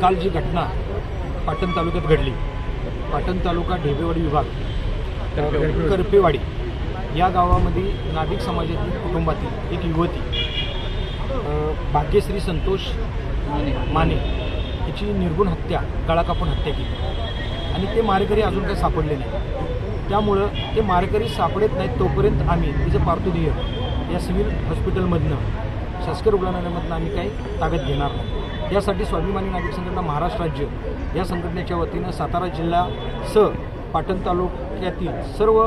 काल जी घटना पाटण तालुक्यात घडली पाटण तालुका ढेबेवाडी विभाग करपेवाडी या गावामध्ये नाभिक समाजातील कुटुंबातील एक युवती भाग्यश्री संतोष माने हिची निर्गुण हत्या गळाकापून हत्या केली. आणि ते मारेकरी अजून काही सापडले नाही. त्यामुळं ते मारेकरी सापडत नाहीत तोपर्यंत आम्ही तिचं पार्थुदेह या सिव्हिल हॉस्पिटलमधनं शासकीय रुग्णालयामधनं आम्ही काही ताब्यात घेणार नाही. यासाठी स्वाभिमानी नागरिक संघटना महाराष्ट्र राज्य या संघटनेच्या वतीनं सातारा जिल्हा स पाटण तालुक्यातील सर्व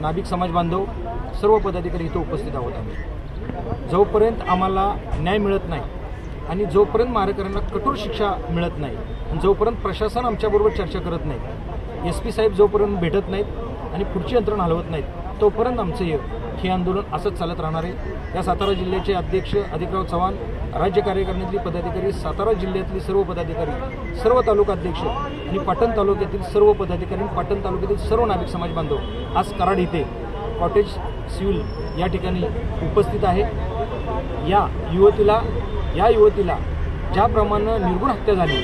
नाभिक समाज बांधव सर्व पदाधिकारी इथं उपस्थित आहोत आम्ही. जोपर्यंत आम्हाला न्याय मिळत नाही आणि जोपर्यंत मारेकऱ्यांना कठोर शिक्षा मिळत नाही आणि जोपर्यंत प्रशासन आमच्याबरोबर चर्चा करत नाही एस पी साहेब जोपर्यंत भेटत नाहीत आणि पुढची यंत्रणा हलवत नाहीत. तोपर्यंत आमचं हे हे आंदोलन असंच चालत राहणार आहे. या सातारा जिल्ह्याचे अध्यक्ष अधिकराव चव्हाण राज्य कार्यकारिणीतली पदाधिकारी सातारा जिल्ह्यातली सर्व पदाधिकारी सर्व तालुका अध्यक्ष आणि पाटण तालुक्यातील सर्व पदाधिकारी आणि पाटण तालुक्यातील सर्व नागरिक समाज बांधव आज कराड इथे कॉटेज सिव्हिल या ठिकाणी उपस्थित आहे. या युवतीला या युवतीला ज्याप्रमाणे निर्गुण हत्या झाली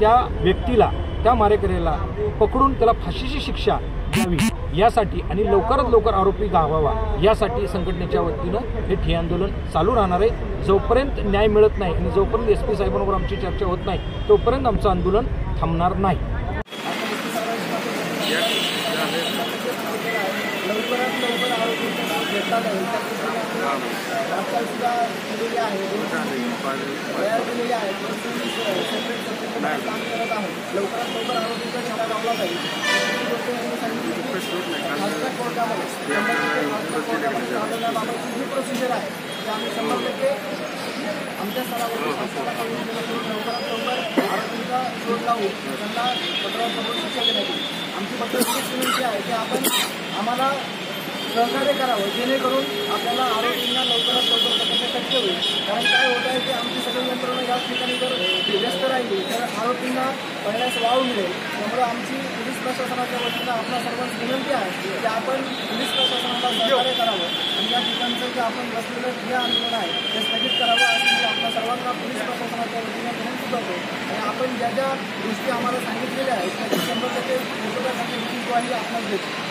त्या व्यक्तीला त्या मारेकऱ्याला पकडून त्याला फाशीची शिक्षा द्यावी यासाठी आणि लवकरात लवकर आरोपी गावावा यासाठी संघटनेच्या वतीनं हे ठिय्या आंदोलन चालू राहणार आहे. जोपर्यंत न्याय मिळत नाही आणि जोपर्यंत एस पी साहेबांवर आमची चर्चा होत नाही तोपर्यंत आमचं आंदोलन थांबणार नाही. लवकरात लवकर आरोग्याचा आहे लावला जाईल सांगितली खासदार कोर्टामध्ये शंभर कोर्टामध्ये जी प्रोसिजर आहे ते आम्ही शंभर टक्के आमच्या स्तरावरून शासनाला कळवून लवकरात लवकर आरोपीचा शोध लावून त्यांना पत्रावर शिक्षा देण्यात येईल आमची पत्रकारित विनंती आहे की आपण आम्हाला सहकार्य करावं जेणेकरून आपल्याला आरोपींना लवकरात लवकर पकडणे शक्य होईल कारण काय होत आहे की आमची सगळी यंत्रणा याच ठिकाणी जर राहिली तर आरोपींना पहिल्यास वाव मिळेल. त्यामुळे आमची पोलीस प्रशासनाच्या वतीनं आपल्या सर्वांची विनंती आहे की आपण पोलीस प्रशासनाला सहकार्य करावं आणि या ठिकाणचं जे आपण बसलेलं जे आंदोलन आहे ते स्थगित करावं अशी मी आपल्या सर्वांना पोलीस प्रशासनाच्या वतीनं विनंती करतो. आणि आपण ज्या ज्या गोष्टी आम्हाला सांगितलेल्या आहेत त्याची शंभर टक्के पूर्तता करण्याची ग्वाही आपल्याला देतो